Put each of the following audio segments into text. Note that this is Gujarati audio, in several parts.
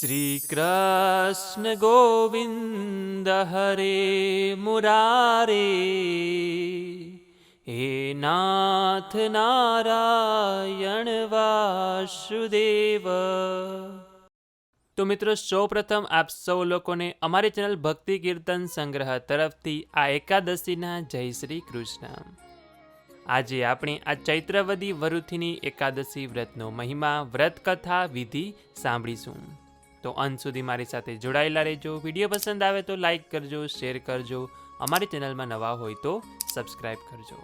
શ્રીકૃષ્ણ ગોવિંદ હરે મુરારે, હે નાથ નારાયણ વાસુદેવ. તો મિત્રો, સૌપ્રથમ આપ સૌ લોકોને અમારી ચેનલ ભક્તિ કીર્તન સંગ્રહ તરફથી આ એકાદશીના જય શ્રી કૃષ્ણ. આજે આપણે આ ચૈત્રવદી વરુથીની એકાદશી વ્રતનો મહિમા વ્રત કથા વિધિ સાંભળીશું. તો અંત સુધી મારી સાથે જોડાયેલા રહેજો. વીડિયો પસંદ આવે તો લાઇક કરજો શેર કરજો. અમારી ચેનલમાં નવા હોય તો સબસ્ક્રાઈબ કરજો.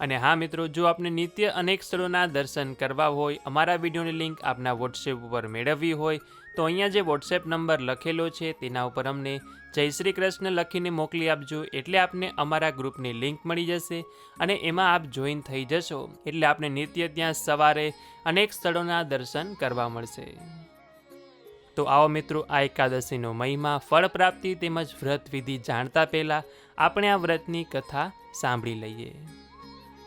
અને હા મિત્રો, જો આપને નિત્ય અનેક સ્થળોના દર્શન કરવા હોય, અમારા વિડીયોની લિંક આપના વોટ્સએપ ઉપર મેળવવી હોય, તો અહીંયા જે વોટ્સએપ નંબર લખેલો છે, તેના ઉપર અમને જય શ્રી કૃષ્ણ લખીને મોકલી આપજો. એટલે આપને અમારા ગ્રુપની લિંક મળી જશે અને એમાં આપ જોઈન થઈ જશો. એટલે આપને નિત્ય ત્યાં સવારે અનેક સ્થળોના દર્શન કરવા મળશે. તો આવો મિત્રો, આ એકાદશીનો મહિમા ફળ પ્રાપ્તિ તેમજ વ્રત વિધિ જાણતા પહેલાં આપણે આ વ્રતની કથા સાંભળી લઈએ.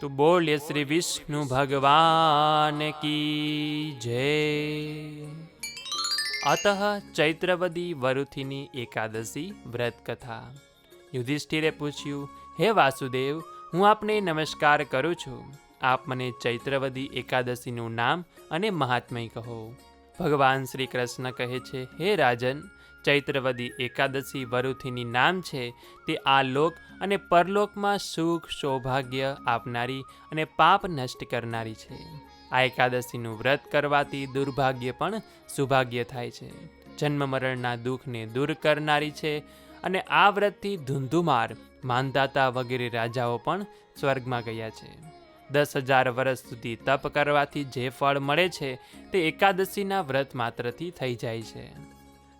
તો બોલે શ્રી વિષ્ણુ ભગવાન કી જય. અત ચૈત્રવદી વરુથીની એકાદશી વ્રત કથા. યુધિષ્ઠિરે પૂછ્યું, હે વાસુદેવ, હું આપને નમસ્કાર કરું છું. આપ મને ચૈત્રવદી એકાદશીનું નામ અને મહાત્મય કહો. ભગવાન શ્રી કૃષ્ણ કહે છે, હે રાજન, ચૈત્રવદી એકાદશી વરુથીની નામ છે. તે આ લોક અને પરલોકમાં સુખ, સૌભાગ્ય આપનારી અને પાપ નષ્ટ કરનારી છે. આ એકાદશીનું વ્રત કરવાથી દુર્ભાગ્ય પણ સુભાગ્ય થાય છે. જન્મ મરણના દુઃખને દૂર કરનારી છે અને આ વ્રતથી ધુંધુમાર, માનદાતા વગેરે રાજાઓ પણ સ્વર્ગમાં ગયા છે. દસ હજાર વર્ષ સુધી તપ કરવાથી જે ફળ મળે છે તે એકાદશીના વ્રત માત્રથી થઈ જાય છે.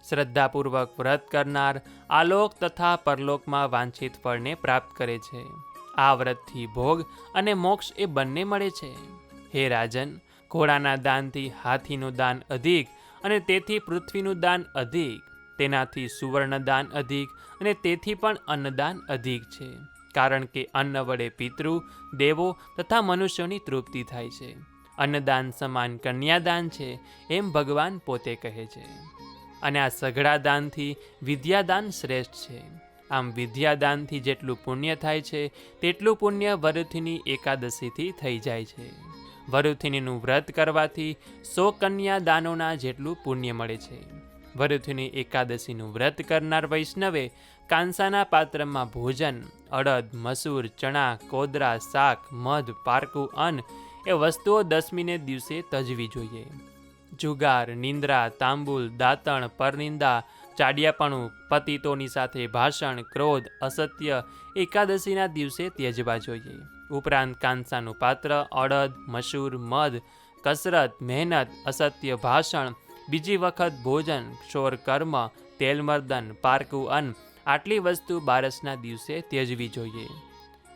શ્રદ્ધાપૂર્વક વ્રત કરનાર આલોક તથા પરલોકમાં વાંછિત ફળને પ્રાપ્ત કરે છે. આ વ્રતથી ભોગ અને મોક્ષ એ બંને મળે છે. હે રાજન, ઘોડાના દાનથી હાથીનું દાન અધિક અને તેથી પૃથ્વીનું દાન અધિક. તેનાથી સુવર્ણ દાન અધિક અને તેથી પણ અન્નદાન અધિક છે. કારણ કે અન્ન વડે પિતૃ, દેવો તથા મનુષ્યોની તૃપ્તિ થાય છે. અન્નદાન સમાન કન્યાદાન છે, એમ ભગવાન પોતે કહે છે. અને આ સઘળા દાનથી વિદ્યાદાન શ્રેષ્ઠ છે. આમ વિદ્યાદાનથી જેટલું પુણ્ય થાય છે, તેટલું પુણ્ય વરુથિની એકાદશીથી થઈ જાય છે. વરુથિનીનું વ્રત કરવાથી સો કન્યા દાનોના જેટલું પુણ્ય મળે છે. વરુથિની એકાદશીનું વ્રત કરનાર વૈષ્ણવે કાંસાના પાત્રમાં ભોજન, અડદ, મસૂર, ચણા, કોદરા, શાક, મધ, પારકું, અન્ન એ વસ્તુઓ દસમીને દિવસે તજવી જોઈએ. જુગાર, નિંદ્રા, તાંબુલ, દાંતણ, પરનિંદા, ચાડિયાપણું, પતિતોની સાથે ભાષણ, ક્રોધ, અસત્ય એકાદશીના દિવસે ત્યજવા જોઈએ. ઉપરાંત કાંસાનું પાત્ર, અડદ, મસૂર, મધ, કસરત, મહેનત, અસત્ય ભાષણ બીજી વખત ભોજન ક્ષોર કર્મ તેલમર્દન પારકું અન્ન, આટલી વસ્તુ બારસના દિવસે ત્યજવી જોઈએ.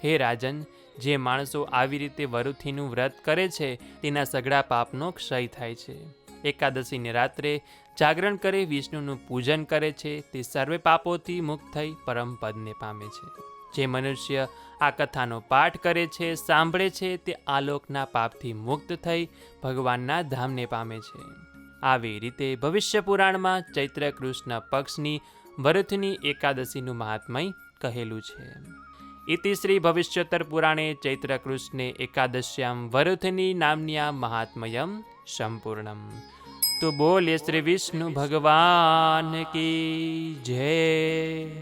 હે રાજન, જે માણસો આવી રીતે વરુથીનું વ્રત કરે છે, તેના સઘળા પાપનો ક્ષય થાય છે. એકાદશીને રાત્રે જાગરણ કરી, વિષ્ણુનું પૂજન કરે છે, તે સર્વે પાપોથી મુક્ત થઈ પરમ પદને પામે છે. જે મનુષ્ય આ કથાનો પાઠ કરે છે, સાંભળે છે, તે આલોકના પાપથી મુક્ત થઈ ભગવાનના ધામને પામે છે. આવી રીતે ભવિષ્ય પુરાણમાં ચૈત્ર કૃષ્ણ પક્ષની ભરતની એકાદશીનું મહાત્મય કહેલું છે. ઇતિ શ્રી ભવિષ્યોત્તર પુરાણે ચૈત્ર કૃષ્ણે એકાદશ્યામ વરુથની નામન્યા મહાત્મયમ સંપૂર્ણમ. તો બોલે શ્રી વિષ્ણુ ભગવાન કી જય.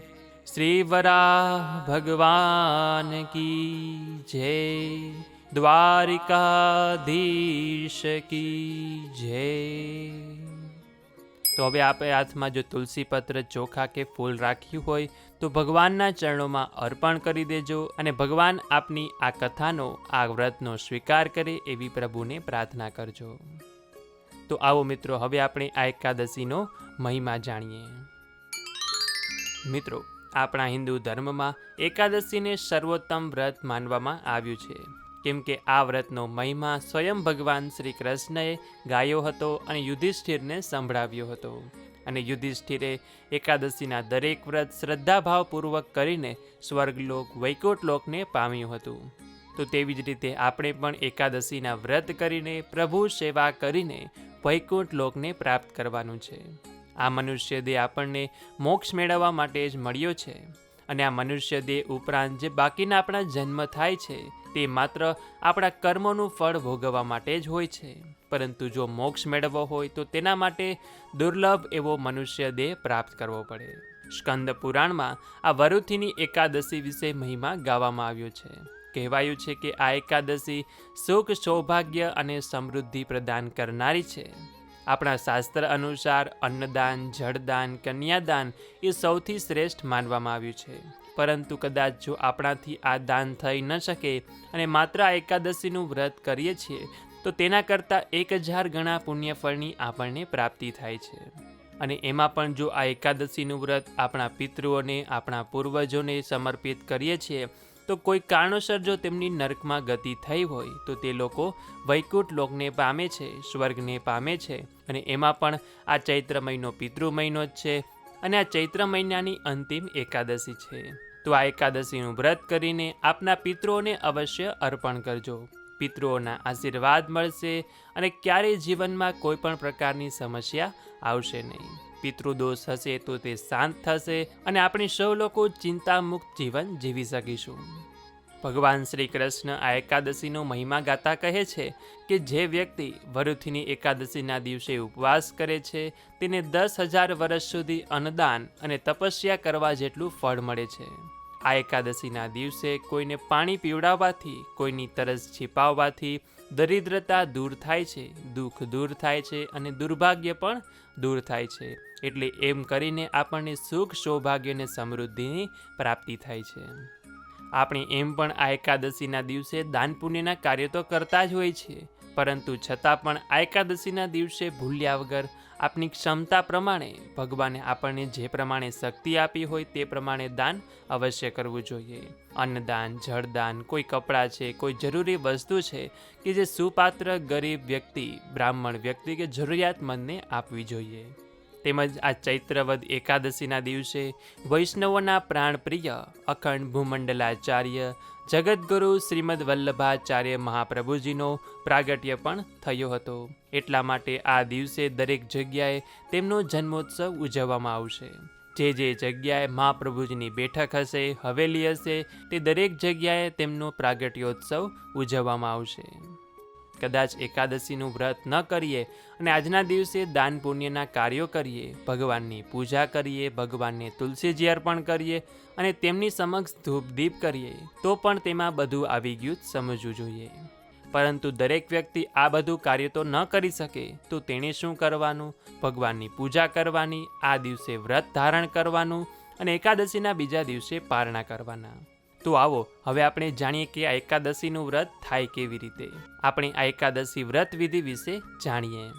શ્રી વરા ભગવાન કી જય. દ્વારિકાધીશ કી જય. તો હવે આપણે હાથમાં જો તુલસી પત્ર, ચોખા કે ફૂલ રાખ્યું હોય, તો ભગવાનના ચરણોમાં અર્પણ કરી દેજો અને ભગવાન આપની આ કથાનો, આ વ્રતનો સ્વીકાર કરે એવી પ્રભુને પ્રાર્થના કરજો. તો આવો મિત્રો, હવે આપણે આ એકાદશીનો મહિમા જાણીએ. મિત્રો, આપણા હિન્દુ ધર્મમાં એકાદશીને સર્વોત્તમ વ્રત માનવામાં આવ્યું છે. કેમ કે આ વ્રતનો મહિમા સ્વયં ભગવાન શ્રી કૃષ્ણએ ગાયો હતો અને યુધિષ્ઠિરને સંભળાવ્યો હતો. અને યુધિષ્ઠિરે એકાદશીના દરેક વ્રત શ્રદ્ધાભાવપૂર્વક કરીને સ્વર્ગલોક, વૈકુંઠલોકને પામ્યું હતું. તો તેવી જ રીતે આપણે પણ એકાદશીના વ્રત કરીને પ્રભુ સેવા કરીને વૈકુંઠ લોકને પ્રાપ્ત કરવાનું છે. આ મનુષ્ય દેહ આપણને મોક્ષ મેળવવા માટે જ મળ્યો છે. અને આ મનુષ્ય દેહ ઉપરાંત જે બાકીના આપણા જન્મ થાય છે, તે માત્ર આપણા કર્મનું ફળ ભોગવવા માટે જ હોય છે. પરંતુ જો મોક્ષ મેળવવો હોય તો તેના માટે દુર્લભ એવો મનુષ્ય દેહ પ્રાપ્ત કરવો પડે. સ્કંદ પુરાણમાં આ વરુથીની એકાદશી વિશે મહિમા ગાવામાં આવ્યો છે. કહેવાયું છે કે આ એકાદશી સુખ, સૌભાગ્ય અને સમૃદ્ધિ પ્રદાન કરનારી છે. આપણા શાસ્ત્ર અનુસાર અન્નદાન, જળદાન, કન્યાદાન એ સૌથી શ્રેષ્ઠ માનવામાં આવ્યું છે. પરંતુ કદાચ જો આપણાથી આ દાન થઈ ન શકે અને માત્ર આ એકાદશીનું વ્રત કરીએ છીએ, તો તેના કરતાં એક હજાર ગણા પુણ્યફળની આપણને પ્રાપ્તિ થાય છે. અને એમાં પણ જો આ એકાદશીનું વ્રત આપણા પિતૃઓને, આપણા પૂર્વજોને સમર્પિત કરીએ છીએ, તો કોઈ કારણોસર જો તેમની નરકમાં ગતિ થઈ હોય, તો તે લોકો વૈકુંઠ લોકને પામે છે, સ્વર્ગને પામે છે અને એમાં પણ આ ચૈત્ર મહિનો પિતૃ મહિનો જ છે અને આ ચૈત્ર મહિનાની અંતિમ એકાદશી છે. તો આ એકાદશીનું વ્રત કરીને આપના પિતૃઓને અવશ્ય અર્પણ કરજો. પિતૃઓના આશીર્વાદ મળશે અને ક્યારેય જીવનમાં કોઈ પણ પ્રકારની સમસ્યા આવશે નહીં. પિતૃદોષ હશે તો તે શાંત થશે અને આપણે સૌ લોકો ચિંતામુક્ત જીવન જીવી શકીશું. ભગવાન શ્રી કૃષ્ણ આ એકાદશીનો મહિમા ગાતા કહે છે કે જે વ્યક્તિ વરુથીની એકાદશીના દિવસે ઉપવાસ કરે છે, તેને દસ હજાર વર્ષ સુધી અન્નદાન અને તપસ્યા કરવા જેટલું ફળ મળે છે. આ એકાદશીના દિવસે કોઈને પાણી પીવડાવવાથી, કોઈની તરસ છીપાવવાથી દરિદ્રતા દૂર થાય છે, દુઃખ દૂર થાય છે અને દુર્ભાગ્ય પણ દૂર થાય છે. એટલે એમ કરીને આપણને સુખ, સૌભાગ્ય અને સમૃદ્ધિની પ્રાપ્તિ થાય છે. આપણે એમ પણ આ એકાદશીના દિવસે દાન પુણ્યના કાર્ય તો કરતા જ હોય છે. પરંતુ છતાં પણ આ એકાદશીના દિવસે ભૂલ્યા વગર આપની ક્ષમતા પ્રમાણે ભગવાને આપણને જે પ્રમાણે શક્તિ આપી હોય તે પ્રમાણે દાન અવશ્ય કરવું જોઈએ. અન્નદાન, જળદાન, કોઈ કપડાં છે, કોઈ જરૂરી વસ્તુ છે કે જે સુપાત્ર ગરીબ વ્યક્તિ, બ્રાહ્મણ વ્યક્તિ કે જરૂરિયાતમંદને આપવી જોઈએ. તેમજ આ ચૈત્રવદ એકાદશીના દિવસે વૈષ્ણવોના પ્રાણપ્રિય અખંડ ભૂમંડલાચાર્ય જગદગુરુ શ્રીમદ વલ્લભાચાર્ય મહાપ્રભુજીનો પ્રાગટ્ય પણ થયો હતો. એટલા માટે આ દિવસે દરેક જગ્યાએ તેમનો જન્મોત્સવ ઉજવવામાં આવશે. જે જે જગ્યાએ મહાપ્રભુજીની બેઠક હશે, હવેલી હશે, તે દરેક જગ્યાએ તેમનો પ્રાગટ્યોત્સવ ઉજવવામાં આવશે. કદાચ એકાદશીનું વ્રત ન કરીએ અને આજના દિવસે દાન પુણ્યના કાર્યો કરીએ, ભગવાનની પૂજા કરીએ, ભગવાનને તુલસીજી અર્પણ કરીએ અને તેમની સમક્ષ ધૂપ દીપ કરીએ, તો પણ તેમાં બધું આવી ગયું સમજવું જોઈએ. પરંતુ દરેક વ્યક્તિ આ બધું કાર્ય તો ન કરી શકે, તો તેણે શું કરવાનું? ભગવાનની પૂજા કરવાની, આ દિવસે વ્રત ધારણ કરવાનું અને એકાદશીના બીજા દિવસે પારણા કરવાના. તો આવો, હવે આપણે જાણીએ કે આ એકાદશીનું વ્રત થાય કેવી રીતે. આપણે આ એકાદશી વ્રત વિધિ વિશે જાણીએ.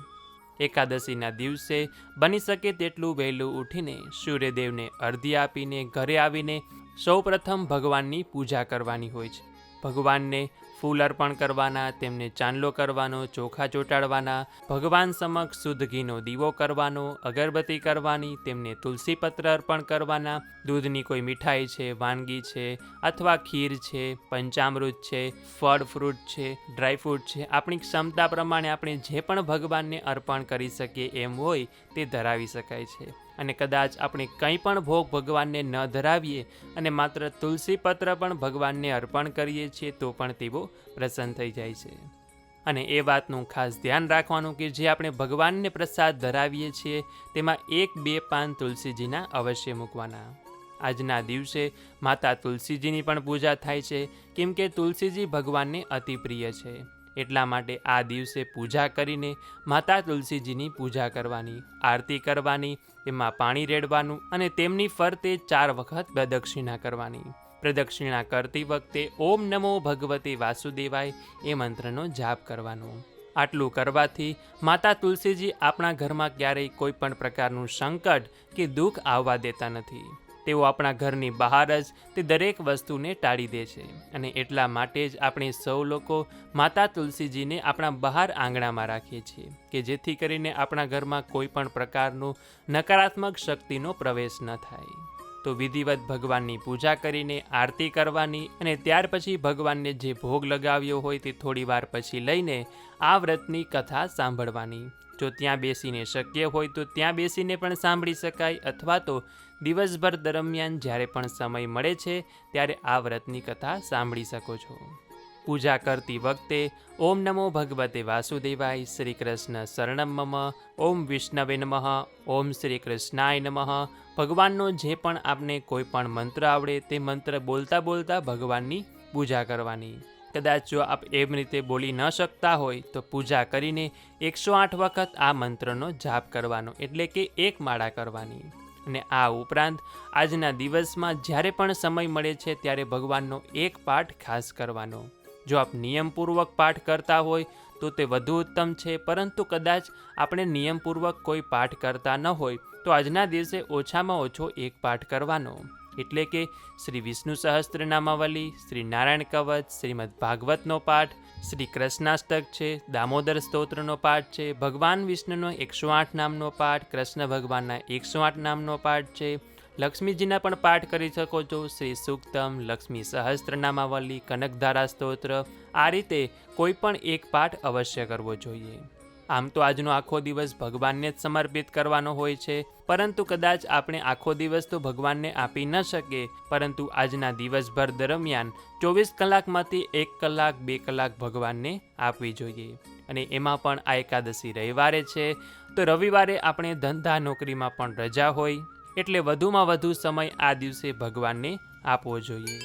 એકાદશીના દિવસે બની શકે તેટલું વહેલું ઉઠીને સૂર્યદેવને અર્ધી આપીને ઘરે આવીને સૌપ્રથમ ભગવાનની પૂજા કરવાની હોય છે. ભગવાનને ફૂલ અર્પણ કરવાના, તેમને ચાંદલો કરવાનો, ચોખા ચોંટાડવાના, ભગવાન સમક્ષ શુદ્ધ ઘીનો દીવો કરવાનો, અગરબત્તી કરવાની, તેમને તુલસી પત્ર અર્પણ કરવાના, દૂધની કોઈ મીઠાઈ છે, વાનગી છે, અથવા ખીર છે, પંચામૃત છે, ફળ ફ્રૂટ છે ડ્રાયફ્રૂટ છે, આપણી ક્ષમતા પ્રમાણે આપણે જે પણ ભગવાનને અર્પણ કરી શકીએ એમ હોય તે ધરાવી શકાય છે. અને કદાચ આપણે કંઈ પણ ભોગ ભગવાનને ન ધરાવીએ અને માત્ર તુલસી પત્ર પણ ભગવાનને અર્પણ કરીએ છીએ, તો પણ તેઓ પ્રસન્ન થઈ જાય છે. અને એ વાતનું ખાસ ધ્યાન રાખવાનું કે જે આપણે ભગવાનને પ્રસાદ ધરાવીએ છીએ, તેમાં એક બે પાન તુલસીજીના અવશ્ય મૂકવાના. આજના દિવસે માતા તુલસીજીની પણ પૂજા થાય છે, કેમ કે તુલસીજી ભગવાનને અતિ પ્રિય છે. એટલા માટે આ દિવસે પૂજા કરીને માતા તુલસીજીની પૂજા કરવાની, આરતી કરવાની, એમાં પાણી રેડવાનું અને તેમની ફરતે ચાર વખત પ્રદક્ષિણા કરવાની. પ્રદક્ષિણા કરતી વખતે ઓમ નમો ભગવતે વાસુદેવાય એ મંત્રનો જાપ કરવાનો. આટલું કરવાથી માતા તુલસીજી આપણા ઘરમાં ક્યારેય કોઈ પણ પ્રકારનું સંકટ કે દુઃખ આવવા દેતા નથી. તેઓ આપણા ઘરની બહાર જ તે દરેક વસ્તુને ટાળી દે છે અને એટલા માટે જ આપણે સૌ લોકો માતા તુલસીજીને આપણા બહાર આંગણામાં રાખીએ છીએ કે જેથી કરીને આપણા ઘરમાં કોઈ પણ પ્રકારનું નકારાત્મક શક્તિનો પ્રવેશ ન થાય. તો વિધિવત ભગવાનની પૂજા કરીને આરતી કરવાની અને ત્યાર પછી ભગવાનને જે ભોગ લગાવ્યો હોય તે થોડી વાર પછી લઈને આ વ્રતની કથા સાંભળવાની. જો ત્યાં બેસીને શક્ય હોય તો ત્યાં બેસીને પણ સાંભળી શકાય અથવા તો દિવસભર દરમિયાન જ્યારે પણ સમય મળે છે, ત્યારે આ વ્રતની કથા સાંભળી શકો છો. પૂજા કરતી વખતે ઓમ નમો ભગવતે વાસુદેવાય શ્રી કૃષ્ણ શરણમ મમ, ઓમ વિષ્ણવે નમઃ, ઓમ શ્રી કૃષ્ણાય નમઃ. ભગવાનનો જે પણ આપને કોઈ પણ મંત્ર આવડે તે મંત્ર બોલતા બોલતા ભગવાનની પૂજા કરવાની. કદાચ જો આપ એમ રીતે બોલી ન શકતા હોય, તો પૂજા કરીને એકસો આઠ વખત આ મંત્રનો જાપ કરવાનો, એટલે કે એક માળા કરવાની. અને આ ઉપરાંત આજના દિવસમાં જ્યારે પણ સમય મળે છે ત્યારે ભગવાનનો એક પાઠ ખાસ કરવાનો. જો આપ નિયમપૂર્વક પાઠ કરતા હોય તો તે વધુ ઉત્તમ છે, પરંતુ કદાચ આપણે નિયમપૂર્વક કોઈ પાઠ કરતા ન હોય તો આજના દિવસે ઓછામાં ઓછો એક પાઠ કરવાનો. એટલે કે શ્રી વિષ્ણુ સહસ્ત્રનામાવલી, શ્રી નારાયણ કવચ, શ્રીમદ ભાગવતનો પાઠ, શ્રી કૃષ્ણાષ્ટક છે, દામોદર સ્તોત્રનો પાઠ છે, ભગવાન વિષ્ણુનો એકસો આઠ નામનો પાઠ, કૃષ્ણ ભગવાનના એકસો આઠ નામનો પાઠ છે. લક્ષ્મીજીના પણ પાઠ કરી શકો છો, શ્રી સુક્તમ, લક્ષ્મી સહસ્ત્રનામાવલી, કનકધારા સ્તોત્ર. આ રીતે કોઈ પણ એક પાઠ અવશ્ય કરવો જોઈએ. આમ તો આજનો આખો દિવસ ભગવાનને જ સમર્પિત કરવાનો હોય છે. પરંતુ કદાચ આપણે આખો દિવસ તો ભગવાનને આપી ન શકીએ. પરંતુ આજના દિવસભર દરમિયાન ચોવીસ કલાકમાંથી એક કલાક, બે કલાક ભગવાનને આપવી જોઈએ. અને એમાં પણ આ એકાદશી રવિવારે છે. તો રવિવારે આપણે ધંધા નોકરીમાં પણ રજા હોય. એટલે વધુમાં વધુ સમય આ દિવસે ભગવાનને આપવો જોઈએ.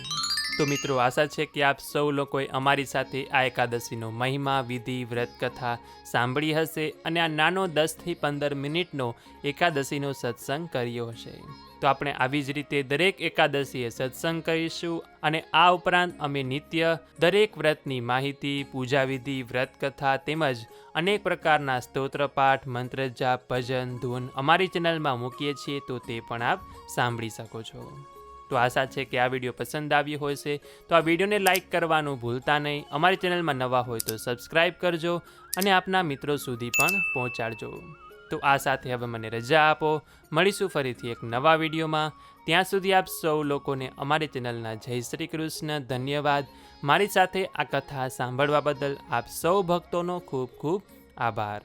તો મિત્રો, આશા છે કે આપ સૌ લોકોએ અમારી સાથે આ એકાદશીનો મહિમા, વિધિ વ્રત કથા સાંભળી હશે અને આ નાનો દસથી પંદર મિનિટનો એકાદશીનો સત્સંગ કર્યો હશે. તો આપણે આવી જ રીતે દરેક એકાદશીએ સત્સંગ કરીશું અને આ ઉપરાંત અમે નિત્ય દરેક વ્રતની માહિતી પૂજા વિધિ વ્રત તેમજ અનેક પ્રકારના સ્તોત્રપાઠ મંત્રજાપ ભજન, ધૂન અમારી ચેનલમાં મૂકીએ છીએ તો તે પણ આપ સાંભળી શકો છો. તો આશા છે કે આ વીડિયો પસંદ આવ્યો હોય છે. તો આ વિડીયોને લાઇક કરવાનું ભૂલતા નહીં. અમારી ચેનલમાં નવા હોય તો સબસ્ક્રાઈબ કરજો અને આપના મિત્રો સુધી પણ પહોંચાડજો. તો આ સાથે હવે મને રજા આપો. મળીશું ફરીથી એક નવા વિડીયોમાં. ત્યાં સુધી આપ સૌ લોકોને અમારી ચેનલના જય શ્રી કૃષ્ણ ધન્યવાદ. મારી સાથે આ કથા સાંભળવા બદલ આપ સૌ ભક્તોનો ખૂબ ખૂબ આભાર.